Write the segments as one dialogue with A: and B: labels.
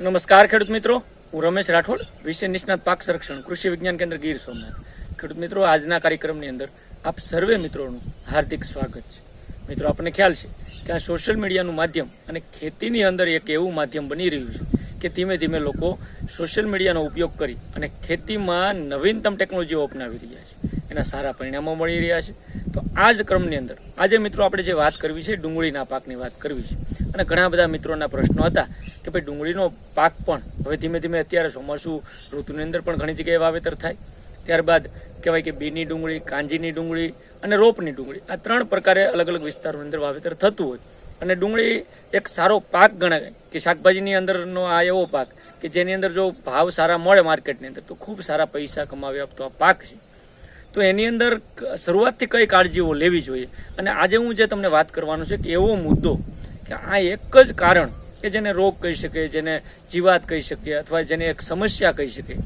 A: નમસ્કાર, ખેડૂત મિત્રો. હું રમેશ રાઠોડ વિષય નિષ્ણાત પાક સંરક્ષણ, કૃષિ વિજ્ઞાન કેન્દ્ર ગીર સોમનાથ. ખેડૂત મિત્રો, આજના કાર્યક્રમની અંદર આપ સર્વે મિત્રોનું હાર્દિક સ્વાગત છે. મિત્રો આપણને ખ્યાલ છે કે આ સોશિયલ મીડિયાનું માધ્યમ અને ખેતીની અંદર એક એવું માધ્યમ બની રહ્યું છે કે ધીમે ધીમે લોકો સોશિયલ મીડિયાનો ઉપયોગ કરી અને ખેતીમાં નવીનતમ ટેકનોલોજીઓ અપનાવી રહ્યા છે. એના સારા પરિણામો મળી રહ્યા છે. તો આ જ ક્રમની અંદર આજે મિત્રો આપણે જે વાત કરવી છે, ડુંગળીના પાકની વાત કરવી છે. અને ઘણા બધા મિત્રોના પ્રશ્નો હતા કે ભાઈ ડુંગળીનો પાક પણ હવે ધીમે ધીમે અત્યારે ચોમાસું ઋતુની અંદર પણ ઘણી જગ્યાએ વાવેતર થાય. ત્યારબાદ કહેવાય કે બીની ડુંગળી, કાંજીની ડુંગળી અને રોપની ડુંગળી આ ત્રણ પ્રકારે અલગ અલગ વિસ્તારોની અંદર વાવેતર થતું હોય. અને ડુંગળી એક સારો પાક ગણાય કે શાકભાજીની અંદરનો આ એવો પાક કે જેની અંદર જો ભાવ સારા મળે માર્કેટની અંદર, તો ખૂબ સારા પૈસા કમાવી આપતો આ પાક છે. તો એની અંદર શરૂઆતથી કઈ કાળજીઓ લેવી જોઈએ? અને આજે હું જે તમને વાત કરવાનું છે કે એવો મુદ્દો કે આ એક જ કારણ કે જેને રોગ કહી શકે, જેને જીવાત કહી શકીએ અથવા જેને એક સમસ્યા કહી શકે,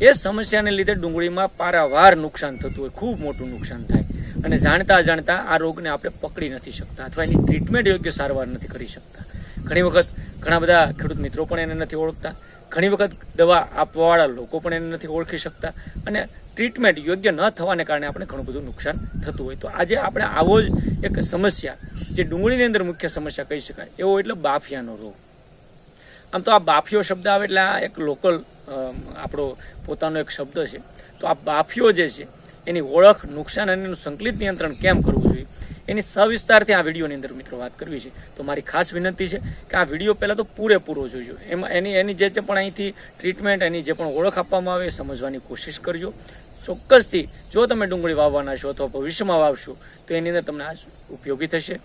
A: એ સમસ્યાને લીધે ડુંગળીમાં પારાવાર નુકસાન થતું હોય, ખૂબ મોટું નુકસાન થાય. અને જાણતા જાણતા આ રોગને આપણે પકડી નથી શકતા અથવા એની ટ્રીટમેન્ટ યોગ્ય સારવાર નથી કરી શકતા. ઘણી વખત ઘણા બધા ખેડૂત મિત્રો પણ એને નથી ઓળખતા. ઘણી વખત દવા આપવાવાળા લોકો પણ એને નથી ઓળખી શકતા અને ટ્રીટમેન્ટ યોગ્ય ન થવાને કારણે આપણે ઘણું બધું નુકસાન થતું હોય. તો આજે આપણે આવો જ એક સમસ્યા, જે ડુંગળીની અંદર મુખ્ય સમસ્યા કહી શકાય, એવો એટલે બાફિયાનો રોગ. આમ તો આ બાફિયો શબ્દ આવે એટલે આ એક લોકલ આપણો પોતાનો એક શબ્દ છે. તો આ બાફિયો જે છે, એની ઓળખ નુકસાન અને એનું સંકલિત નિયંત્રણ કેમ કરવું જોઈએ? એની સવિસ્તારથી આ વિડીયોની અંદર મિત્રો વાત કરવી છે. તો મારી ખાસ વિનંતી છે કે આ વીડિયો પહેલાં તો પૂરેપૂરો જોજો. એમાં એની એની જે પણ અહીંથી ટ્રીટમેન્ટ એની જે પણ ઓળખ આપવામાં આવે સમજવાની કોશિશ કરજો. ચોક્કસથી જો તમે ડુંગળી વાવવાના છો અથવા ભવિષ્યમાં વાવશો, તો એની અંદર તમને આ ઉપયોગી થશે.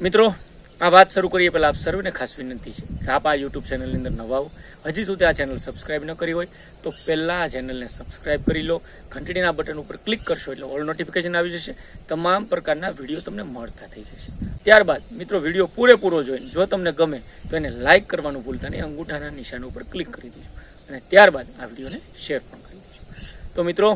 A: મિત્રો આ વાત શરૂ કરીએ પહેલાં આપ સર્વેને ખાસ વિનંતી છે કે આપ આ યુટ્યુબ ચેનલની અંદર નવા આવો હજી સુધી આ ચેનલ સબસ્ક્રાઇબ ન કરી હોય તો પહેલાં આ ચેનલને સબસ્ક્રાઇબ કરી લો. ઘંટડીના બટન ઉપર ક્લિક કરશો એટલે ઓલ નોટિફિકેશન આવી જશે. તમામ પ્રકારના વીડિયો તમને મળતા થઈ જશે. ત્યારબાદ મિત્રો વીડિયો પૂરેપૂરો જોઈને જો તમને ગમે તો એને લાઇક કરવાનું ભૂલતા નહીં, અંગૂઠાના નિશાન ઉપર ક્લિક કરી દેજો. અને ત્યારબાદ આ વિડીયોને શેર પણ કરી દેજો. તો મિત્રો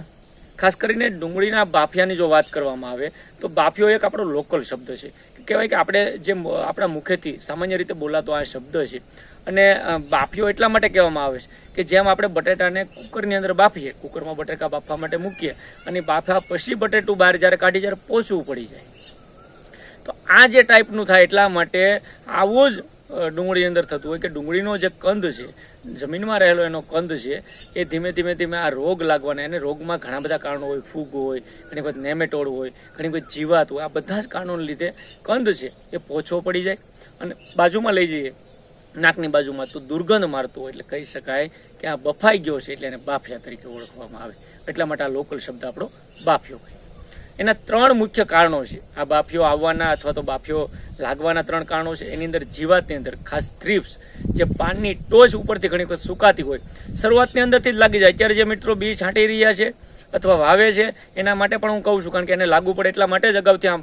A: ખાસ કરીને ડુંગળીના બાફિયાની જો વાત કરવામાં આવે, તો બાફિયો એક આપણો લોકલ શબ્દ છે. કહેવાય કે આપણે જે આપણા મુખેથી સામાન્ય રીતે બોલાતો આ શબ્દ છે. અને બાફિયો એટલા માટે કહેવામાં આવે છે કે જેમ આપણે બટેટાને કુકરની અંદર બાફીએ, કુકરમાં બટેકા બાફવા માટે મૂકીએ અને બાફા પછી બટેટું બહાર જ્યારે કાઢી જ્યારે પોચવું પડી જાય. તો આ જે ટાઈપનું થાય એટલા માટે આવું જ ડુંગળી અંદર થતું હોય કે ડુંગળીનો જે કંદ છે, જમીનમાં રહેલો એનો કંદ છે, એ ધીમે ધીમે ધીમે આ રોગ લાગવાના, એને રોગમાં ઘણા બધા કારણો હોય, ફૂગ હોય, ઘણી વખત નેમેટોડ હોય, ઘણી વખત જીવાત હોય, આ બધા જ કારણોને લીધે કંદ છે, એ પોછો પડી જાય અને બાજુમાં લઈ જઈએ, નાકની બાજુમાં, તો દુર્ગંધ મારતું હોય એટલે કહી શકાય કે આ બફાઈ ગયો છે એટલે એને બાફિયા તરીકે ઓળખવામાં આવે. એટલા માટે આ લોકલ શબ્દ આપણો બાફિયો કહે એના ત્રણ મુખ્ય કારણો છે. આ બાફીઓ આવવાના અથવા તો બાફીઓ લાગવાના ત્રણ કારણો છે. એની અંદર જીવાતની અંદર ખાસ થ્રીપ્સ જે પાનની ટોચ ઉપરથી ઘણી વખત સુકાતી હોય. શરૂઆતની અંદરથી જ લાગી જાય. અત્યારે જે મિત્રો બી છાંટી રહ્યા છે અથવા વાવે છે, એના માટે પણ હું કહું છું, કારણ કે એને લાગુ પડે એટલા માટે જ અગાઉથી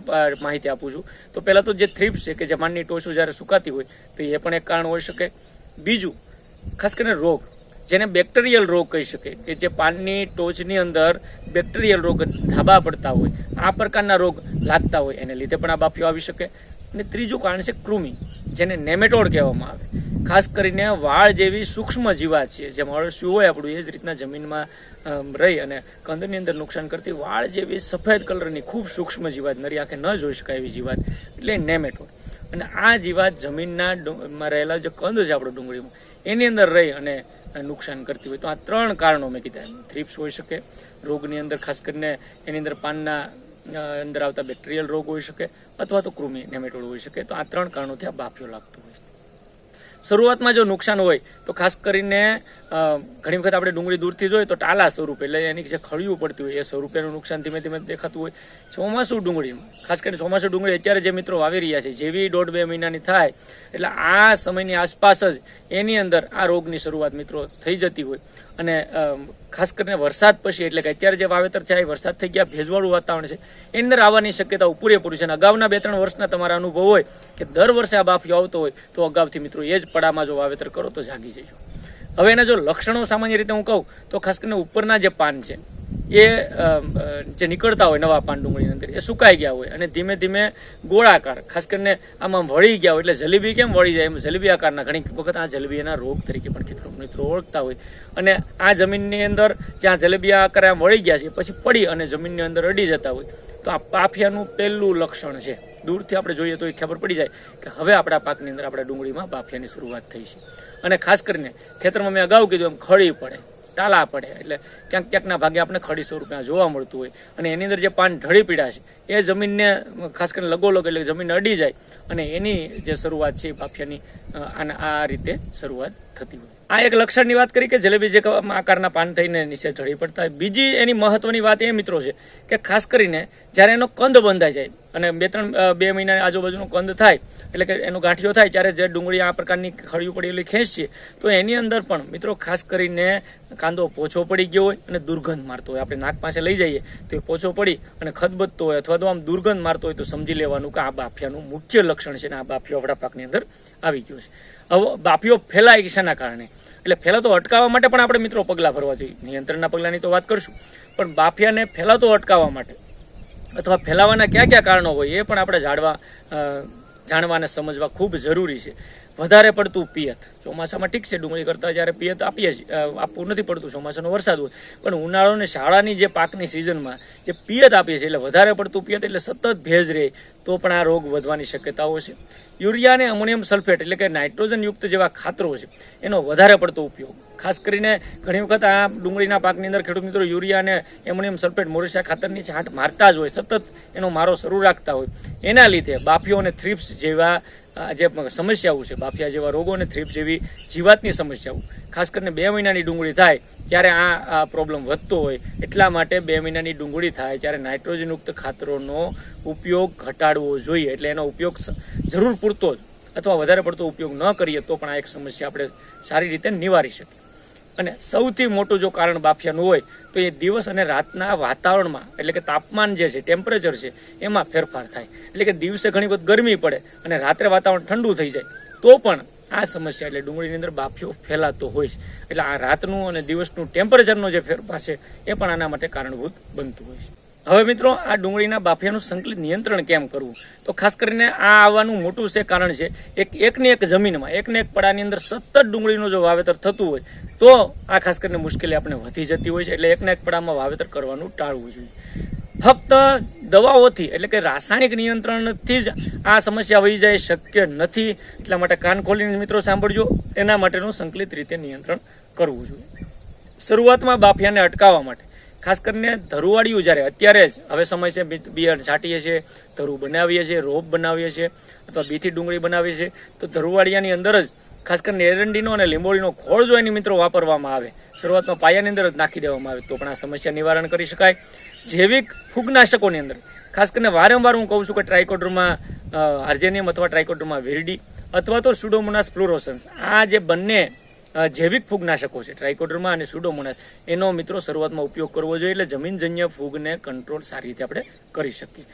A: માહિતી આપું છું. તો પહેલાં તો જે થ્રીપ્સ છે કે જે પાનની ટોચો જ્યારે સુકાતી હોય, તો એ પણ એક કારણ હોઈ શકે. બીજું, ખાસ કરીને રોગ. જેને બેક્ટેરિયલ રોગ કહી શકે, કે જે પાનની ટોચની અંદર બેક્ટેરિયલ રોગ ધાબા પડતા હોય, આ પ્રકારના રોગ લાગતા હોય, એને લીધે પણ આ બાફીઓ આવી શકે. અને ત્રીજું કારણ છે કૃમિ, જેને નેમેટોડ કહેવામાં આવે. ખાસ કરીને વાળ જેવી સૂક્ષ્મ જીવાત છે જે અળસિયું હોય આપણું, એ જ રીતના જમીનમાં રહી અને કંદની અંદર નુકસાન કરતી વાળ જેવી સફેદ કલરની ખૂબ સૂક્ષ્મ જીવાત, નરી આંખે ન જોઈ શકાય એવી જીવાત, એટલે નેમેટોડ અને આ જીવાત જમીનના રહેલા જે કંદ છે આપણો ડુંગળીમાં, એની અંદર રહી અને નુકસાન કરતી હોય. તો આ ત્રણ કારણો મેં કીધા થ્રીપ્સ હોઈ શકે, રોગની અંદર ખાસ કરીને એની અંદર પાનના અંદર આવતા બેક્ટેરિયલ રોગ હોઈ શકે, અથવા તો કૃમિ નેમેટોડ હોઈ શકે. તો આ ત્રણ કારણોથી આ બાફિયો લાગતો હોય છે. શરૂઆતમાં જો નુકસાન હોય, તો ખાસ કરીને ઘણી વખત આપણે ડુંગળી દૂરથી જોઈએ તો ટાલા સ્વરૂપે, એટલે એની જે ખળિયું પડતી હોય, એ સ્વરૂપેનું નુકસાન ધીમે ધીમે દેખાતું હોય. ચોમાસું ડુંગળી ખાસ કરીને ચોમાસું ડુંગળી અત્યારે જે મિત્રો વાવી રહ્યા છે, જેવી દોઢ બે મહિનાની થાય, એટલે આ સમયની આસપાસ જ એની અંદર આ રોગની શરૂઆત મિત્રો થઈ જતી હોય. અને ખાસ કરીને વરસાદ પછી, એટલે કે અત્યારે જે વાવેતર છે એ વરસાદ થઈ ગયા, ભેજવાળું વાતાવરણ છે. એની અંદર આવવાની શક્યતાઓ પૂરેપૂરી છે અને અગાઉના બે ત્રણ વર્ષના તમારા અનુભવ હોય કે દર વર્ષે આ બાફિયો આવતો હોય, તો અગાઉથી મિત્રો એ જ પડામાં જો વાવેતર કરો, તો જાગી જજો. હવે એના જો લક્ષણો સામાન્ય રીતે હું કહું, તો ખાસ કરીને ઉપરના જે પાન છે એ જે નીકળતા હોય નવા પાન ડુંગળીની અંદર, એ સુકાઈ ગયા હોય. અને ધીમે ધીમે ગોળાકાર, ખાસ કરીને આમાં વળી ગયા હોય, એટલે જલેબી કેમ વળી જાય? એમ જલેબી આકારના, ઘણી વખત આ જલેબી એના રોગ તરીકે પણ ખેતરો મિત્રો ઓળખતા હોય. અને આ જમીનની અંદર જ્યાં જલેબી આકાર વળી ગયા છે પછી પડી અને જમીનની અંદર અડી જતા હોય. તો આ પાફિયાનું પહેલું લક્ષણ છે. દૂરથી આપણે જોઈએ તો એ ખબર પડી જાય કે હવે આપણા પાકની અંદર, આપણા ડુંગળીમાં બાફિયાની શરૂઆત થઈ છે. અને ખાસ કરીને ખેતરમાં મેં અગાઉ કીધું એમ ખળી પડે. ટાલા પડે. એટલે ક્યાંક ક્યાંકના ભાગે આપણે ખડી રૂપિયા જોવા મળતું હોય. અને એની અંદર જે પાન ઢળી પીડા છે, એ જમીનને, ખાસ કરીને લગોલગ એટલે જમીન અડી જાય. અને એની જે શરૂઆત છે બાફિયાની આ રીતે શરૂઆત થતી હોય. આ એક લક્ષણની વાત કરી કે જલેબી જે આકારના પાન થઈને નીચે ઢળી પડતા હોય. બીજી એની મહત્વની વાત એ મિત્રો છે કે ખાસ કરીને જ્યારે એનો કંદ બંધાઈ જાય અને બે ત્રણ બે મહિના આજુબાજુનો કંદ થાય, એટલે કે એનો ગાંઠિયો થાય ત્યારે જે ડુંગળી આ પ્રકારની ખળિયું પડેલી ખેંચીએ તો એની અંદર પણ મિત્રો ખાસ કરીને કાંદો પોછો પડી ગયો હોય અને દુર્ગંધ મારતો હોય. આપણે નાક પાસે લઈ જઈએ તો એ પોછો પડી અને ખદબદતો હોય અથવા તો આમ દુર્ગંધ મારતો હોય તો સમજી લેવાનું કે આ બાફિયાનું મુખ્ય લક્ષણ છે ને આ બાફિયો આપણા પાકની અંદર આવી ગયો છે. બાફિયો ફેલાય શેના કારણે. એટલે ફેલાતો અટકાવવા માટે પણ આપણે મિત્રો પગલાં ભરવા જોઈએ. નિયંત્રણના પગલાંની તો વાત કરશું. પણ બાફિયાને ફેલાતો અટકાવવા માટે અથવા ફેલાવાના કયા કયા કારણો હોય એ પણ આપણે જાણવા જાણવાને સમજવા ખૂબ જરૂરી છે. વધારે પડતું પિયત. ચોમાસામાં ઠીક છે, ડુંગળી કરતાં જ્યારે પિયત આપીએ આપવું નથી પડતું, ચોમાસાનો વરસાદ હોય. પણ ઉનાળો અને શાળાની જે પાકની સિઝનમાં જે પિયત આપીએ છીએ, એટલે વધારે પડતું પિયત એટલે સતત ભેજ રહે, તો પણ આ રોગ વધવાની શક્યતાઓ છે. યુરિયા અને અમોનિયમ સલ્ફેટ એટલે કે નાઇટ્રોજન યુક્ત જેવા ખાતરો છે, એનો વધારે પડતો ઉપયોગ. ખાસ કરીને ઘણી વખત આ ડુંગળીના પાકની અંદર ખેડૂત મિત્રો યુરિયા અને એમોનિયમ સલ્ફેટ મોરેશિયા ખાતરની છાંટ મારતા જ હોય, સતત એનો મારો શરૂ રાખતા હોય. એના લીધે બાફીઓ અને થ્રિપ્સ જેવા જે સમસ્યાઓ છે, બાફિયા જેવા રોગો અને થ્રીપ જેવી જીવાતની સમસ્યાઓ. ખાસ કરીને બે મહિનાની ડુંગળી થાય, ત્યારે આ પ્રોબ્લેમ વધતો હોય, એટલા માટે બે મહિનાની ડુંગળી થાય, ત્યારે નાઇટ્રોજનયુક્ત ખાતરોનો ઉપયોગ ઘટાડવો જોઈએ. એટલે એનો ઉપયોગ જરૂર પૂરતો જ, અથવા વધારે પડતો ઉપયોગ ન કરીએ, તો પણ આ એક સમસ્યા આપણે સારી રીતે નિવારી શકીએ. અને સૌથી મોટું જો કારણ બાફિયાનું હોય, તો એ દિવસ અને રાતના વાતાવરણમાં, એટલે કે તાપમાન જે છે ટેમ્પરેચર છે, એમાં ફેરફાર થાય. એટલે કે દિવસે ઘણી વખત ગરમી પડે અને રાત્રે વાતાવરણ ઠંડુ થઈ જાય. તો પણ આ સમસ્યા, એટલે ડુંગળીની અંદર બાફિયો ફેલાતો હોય છે. એટલે આ રાતનું અને દિવસનું ટેમ્પરેચરનો જે ફેરફાર છે, એ પણ આના માટે કારણભૂત બનતું હોય છે. હવે મિત્રો, આ ડુંગળીના બાફિયાનું સંકલિત નિયંત્રણ કેમ કરવું? તો ખાસ કરીને આ આવવાનું મોટું છે કારણ છે, એક એકની એક જમીનમાં, એકને એક પડાની અંદર સતત ડુંગળીનું જો વાવેતર થતું હોય, તો આ ખાસ કરીને મુશ્કેલી આપણે વધી જતી હોય છે, એટલે એકના એક પડામાં વાવેતર કરવાનું ટાળવું જોઈએ. ફક્ત દવાઓથી, એટલે કે રાસાયણિક નિયંત્રણથી જ આ સમસ્યા વહી જાય શક્ય નથી. એટલા માટે કાન ખોલીને મિત્રો સાંભળજો, એના માટેનું સંકલિત રીતે નિયંત્રણ કરવું જોઈએ. શરૂઆતમાં બાફિયાને અટકાવવા માટે ખાસ કરીને ધરુવાળીઓ જ્યારે અત્યારે જ હવે સમય છે, બી- બિયારણ છાંટીએ છીએ, ધરુ બનાવીએ છીએ, રોપ બનાવીએ છીએ અથવા બીથી ડુંગળી બનાવીએ છીએ, તો ધરુવાળિયાની અંદર જ ખાસ કરીને એરંડીનો અને લીંબોળીનો ખોળ જો એની મિત્રો વાપરવામાં આવે. શરૂઆતમાં પાયાની અંદર જ નાખી દેવામાં આવે. તો પણ આ સમસ્યા નિવારણ કરી શકાય. જૈવિક ફૂગનાશકોની અંદર ખાસ કરીને વારંવાર હું કહું છું કે ટ્રાઇકોડરમાં આર્જેનિયમ અથવા ટ્રાઇકોડરમાં વેરડી અથવા તો સુડોમોનાસ ફ્લોરોસન્સ આ જે બંને જૈવિક ફૂગનાશકો છે ટ્રાઇકોડર્મા અને સુડોમોનાસ એનો મિત્રો શરૂઆતમાં ઉપયોગ કરવો જોઈએ એટલે જમીનજન્ય ફૂગને કંટ્રોલ સારી રીતે આપણે કરી શકીએ.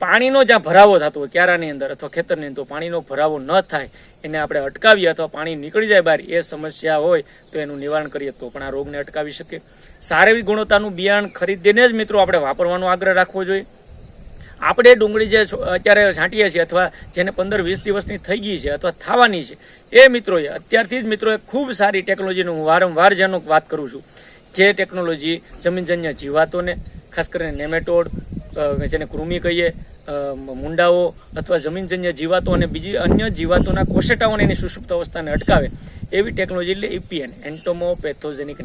A: પાણીનો જ્યાં ભરાવો થતો હોય, ક્યારાની અંદર અથવા ખેતરની અંદર પાણીનો ભરાવો ન થાય, એને આપણે અટકાવીએ અથવા પાણી નીકળી જાય બહાર, એ સમસ્યા હોય, તો એનું નિવારણ કરીએ તો પણ આ રોગને અટકાવી શકીએ. સારી ગુણવત્તાનું બિયારણ ખરીદીને જ મિત્રો આપણે વાપરવાનો આગ્રહ રાખવો જોઈએ. આપણે ડુંગળી જે અત્યારે છાંટીએ છીએ અથવા જેને પંદર વીસ દિવસની થઈ ગઈ છે અથવા થવાની છે, એ મિત્રોએ, અત્યારથી જ મિત્રોએ ખૂબ સારી ટેકનોલોજીનું, હું વારંવાર જેનો વાત કરું છું જે ટેકનોલોજી જમીનજન્ય જીવાતોને, ખાસ કરીને નેમેટોડ જેને કૃમિ કહીએ મુંડાઓ અથવા જમીનજન્ય જીવાતો અને બીજી અન્ય જીવાતોના કોશેટાઓને એની સુષુપ્ત અવસ્થાને અટકાવે એવી ટેકનોલોજી એટલે ઇપીએન એન્ટોમો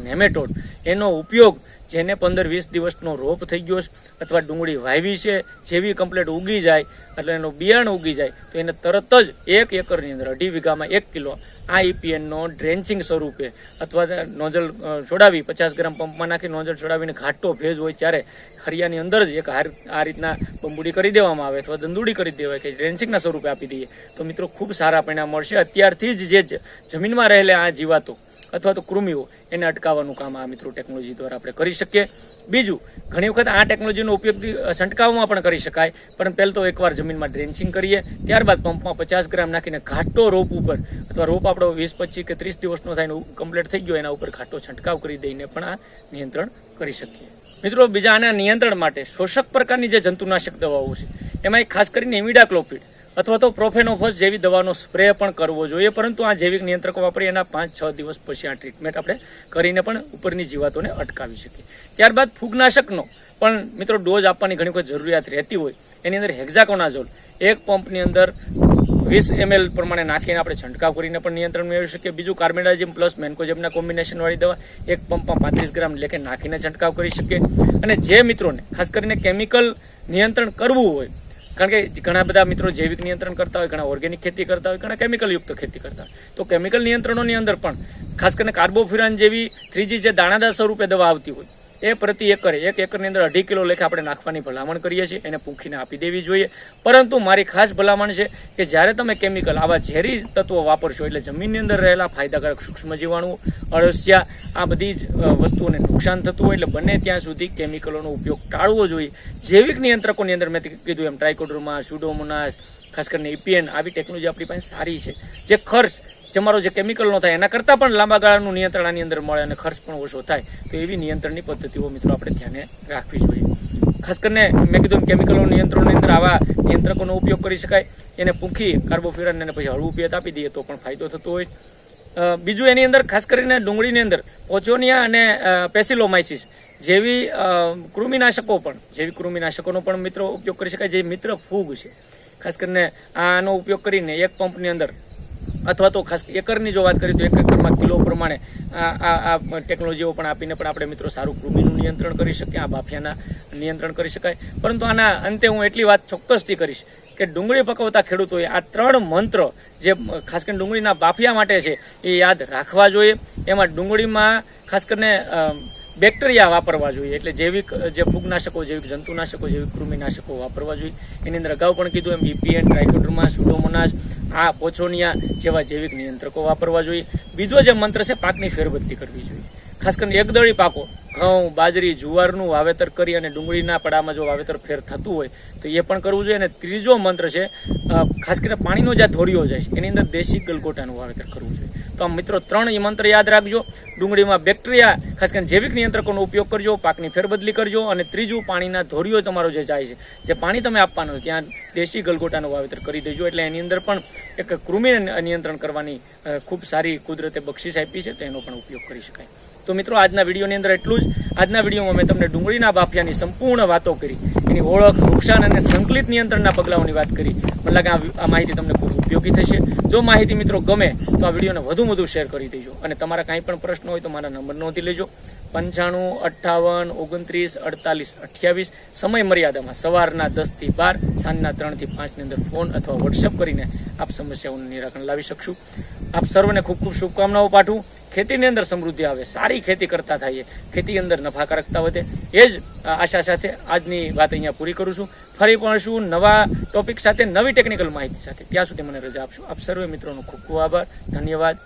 A: નેમેટોડ એનો ઉપયોગ જેને પંદર વીસ દિવસનો રોપ થઈ ગયો છે, અથવા ડુંગળી વાવી છે, જેવી કમ્પ્લેટ ઉગી જાય, એટલે એનું બિયારણ ઉગી જાય, તો એને તરત જ એક એકરની અંદર, અઢી વીઘામાં એક કિલો આ ઇપીએનનો ડ્રેન્ચિંગ સ્વરૂપે, અથવા નોઝલ છોડાવી, પચાસ ગ્રામ પંપમાં નાખી નોઝલ છોડાવીને ઘાટો ભેજ હોય ત્યારે ખરિયાની અંદર જ એક આ રીતના બંબુડી કરી દેવામાં આવે, અથવા દંદુડી કરી દેવાય, કે ડ્રેન્ચિંગના સ્વરૂપે આપી દઈએ. તો મિત્રો, ખૂબ સારા પરિણામ મળશે. અત્યારથી જે જ જમીનમાં રહેલા આ જીવાતો અથવા તો કૃમિઓ એને અટકાવવાનું કામ આ મિત્રો ટેકનોલોજી દ્વારા આપણે કરી શકીએ. બીજું, ઘણી વખત આ ટેકનોલોજીનો ઉપયોગ છંટકાવમાં પણ કરી શકાય, પણ પહેલાં તો એકવાર જમીનમાં ડ્રેન્ચિંગ કરીએ, ત્યારબાદ પંપમાં પચાસ ગ્રામ નાખીને ઘાટો રોપ ઉપર અથવા રોપ આપણો વીસ, પચીસ કે ત્રીસ દિવસનો થાય કમ્પ્લીટ થઈ ગયો, એના ઉપર ઘાટો છંટકાવ કરી દઈને પણ આ નિયંત્રણ કરી શકીએ. મિત્રો, બીજા આના નિયંત્રણ માટે શોષક પ્રકારની જે જંતુનાશક દવાઓ છે, એમાં ખાસ કરીને ઇમિડાક્લોપિડ અથવા તો પ્રોફેનોફોસ જેવી દવાનો સ્પ્રે પણ કરવો જોઈએ, પરંતુ આ જૈવિક નિયંત્રકો વાપરી એના પાંચ, છ દિવસ પછી આ ટ્રીટમેન્ટ આપણે કરીને પણ ઉપરની જીવાતોને અટકાવી શકીએ. ત્યારબાદ ફૂગનાશકનો પણ મિત્રો ડોઝ આપવાની ઘણી વખત જરૂરિયાત રહેતી હોય, એની અંદર હેક્ઝાકોનાઝોલ, એક પંપની અંદર વીસ એમએલ પ્રમાણે નાખીને આપણે છંટકાવ કરીને પણ નિયંત્રણ મેળવી શકીએ. બીજું કાર્બેન્ડાઝિમ પ્લસ મેન્કોજેબના કોમ્બિનેશનવાળી દવા, એક પંપમાં પાંત્રીસ ગ્રામ લેખે નાખીને છંટકાવ કરી શકીએ. અને જે મિત્રોને, ખાસ કરીને કેમિકલ નિયંત્રણ કરવું હોય કારણ કે ઘણા બધા મિત્રો જૈવિક નિયંત્રણ કરતા હોય, ઘણા ઓર્ગેનિક ખેતી કરતા હોય, ઘણા કેમિકલ યુક્ત ખેતી કરતા હોય. તો કેમિકલ નિયંત્રણોની અંદર પણ, ખાસ કરીને કાર્બોફ્યુરાન જેવી થ્રીજી જે દાણાદાર સ્વરૂપે દવા આવતી હોય એ પ્રતિ એકર, એક એકરની અંદર અઢી કિલો લેખે આપણે નાખવાની ભલામણ કરીએ છીએ, એને પૂંખીને આપી દેવી જોઈએ. પરંતુ મારી ખાસ ભલામણ છે કે જ્યારે તમે કેમિકલ આવા ઝેરી તત્વો વાપરશો, એટલે જમીનની અંદર રહેલા ફાયદાકારક સૂક્ષ્મ જીવાણુઓ અળસિયા, આ બધી જ વસ્તુઓને નુકસાન થતું હોય, એટલે બને ત્યાં સુધી કેમિકલોનો ઉપયોગ ટાળવો જોઈએ. જૈવિક નિયંત્રકોની અંદર મેં કીધું એમ ટ્રાઇકોડર્મા સુડોમોનાસ ખાસ કરીને ઇપીએન આવી ટેકનોલોજી આપણી પાસે સારી છે. જે ખર્ચ તમારો જે કેમિકલનો થાય, એના કરતાં પણ લાંબા ગાળાનું નિયંત્રણ આની અંદર મળે અને ખર્ચ પણ ઓછો થાય, તો એવી નિયંત્રણની પદ્ધતિઓ મિત્રો આપણે ધ્યાને રાખવી જોઈએ. ખાસ કરીને મેં કીધું કેમિકલો નિયંત્રણની અંદર આવા નિયંત્રકોનો ઉપયોગ કરી શકાય, એને પૂંખી કાર્બોફ્યુરાન અને પછી હળવું પિયત આપી દઈએ તો પણ ફાયદો થતો હોય. બીજું એની અંદર ખાસ કરીને ડુંગળીની અંદર પોચોનિયા અને પેસિલોમાઇસિસ જેવી કૃમિનાશકો પણ, જેવી કૃમિનાશકોનો પણ મિત્રો ઉપયોગ કરી શકાય, જે મિત્ર ફૂગ છે. ખાસ કરીને આનો ઉપયોગ કરીને એક પંપની અંદર અથવા તો ખાસ એકરની જો વાત કરીએ તો એક એકરમાં કિલો પ્રમાણે આ આ ટેકનોલોજીઓ પણ આપીને પણ આપણે મિત્રો સારું કૃમિનું નિયંત્રણ કરી શકીએ, આ બાફિયાના નિયંત્રણ કરી શકાય. પરંતુ આના અંતે હું એટલી વાત ચોક્કસથી કરીશ કે ડુંગળી પકવતા ખેડૂતોએ આ ત્રણ મંત્ર જે ખાસ કરીને ડુંગળીના બાફિયા માટે છે એ યાદ રાખવા જોઈએ. એમાં ડુંગળીમાં ખાસ કરીને બેક્ટેરિયા વાપરવા જોઈએ. એટલે જૈવિક, જે ફૂગનાશકો, જૈવિક જંતુનાશકો, જૈવિક કૃમિનાશકો વાપરવા જોઈએ. એની અંદર અગાઉ પણ કીધું એમ ઈપીએન ટ્રાઇકોડ્રમા સુડોમોનાસ આ પોચોનિયા જેવા જૈવિક નિયંત્રકો વાપરવા જોઈએ. બીજો જે મંત્ર છે, પાકની ફેરબદલી કરવી જોઈએ. ખાસ કરીને એકદળી પાકો. ઘઉં, બાજરી, જુવારનું વાવેતર કરી અને ડુંગળીના પડામાં જો વાવેતર ફેર થતું હોય, તો એ પણ કરવું જોઈએ. અને ત્રીજો મંત્ર છે ખાસ કરીને પાણીનો જ્યાં ધોળિયો જાય છે, એની અંદર દેશી ગલગોટાનું વાવેતર કરવું જોઈએ. તો આ મિત્રો ત્રણ એ મંત્ર યાદ રાખજો. ડુંગળીમાં બેક્ટેરિયા, ખાસ કરીને જૈવિક નિયંત્રકોનો ઉપયોગ કરજો, પાકની ફેરબદલી કરજો અને ત્રીજું પાણીના ધોરીઓ તમારો જે જાય છે, જે પાણી તમે આપવાનું ત્યાં દેશી ગલગોટાનું વાવેતર કરી દેજો. એટલે એની અંદર પણ એક કૃમિ નિયંત્રણ કરવાની ખૂબ સારી કુદરતે બક્ષિસ આપી છે, તો એનો પણ ઉપયોગ કરી શકાય. તો મિત્રો, આજના વિડીયોની અંદર એટલું જ. આજના વિડીયોમાં મેં તમને ડુંગળીના બાફિયાની સંપૂર્ણ વાતો કરી. એની ઓળખ, નુકસાન અને સંકલિત નિયંત્રણના પગલાઓની વાત કરી. મને લાગે આ માહિતી તમને ખૂબ ઉપયોગી થશે. જો માહિતી મિત્રો ગમે, તો આ વિડીયોને વધુ વધુ શેર કરી દેજો. અને તમારા કાંઈ પણ પ્રશ્ન હોય તો મારા નંબર નોંધી લેજો. પંચાણું, અઠ્ઠાવન, ઓગણત્રીસ, અડતાલીસ, અઠ્યાવીસ. સમય મર્યાદામાં સવારના દસથી બાર, સાંજના ત્રણથી પાંચની અંદર ફોન અથવા વોટ્સએપ કરીને આપ સમસ્યાઓનું નિરાકરણ લાવી શકશું. આપ સર્વને ખૂબ ખૂબ શુભકામનાઓ પાઠવું. ખેતીની અંદર સમૃદ્ધિ આવે, સારી ખેતી કરતા થઈએ ખેતી અંદર નફાકારકતા વધે. એ જ આશા સાથે આજની વાત અહીંયા પૂરી કરું છું. ફરી પણ શું નવા ટોપિક સાથે, નવી ટેકનિકલ માહિતી સાથે. ત્યાં સુધી મને રજા આપશો. આપ સર્વે મિત્રોનો ખૂબ ખૂબ આભાર. ધન્યવાદ.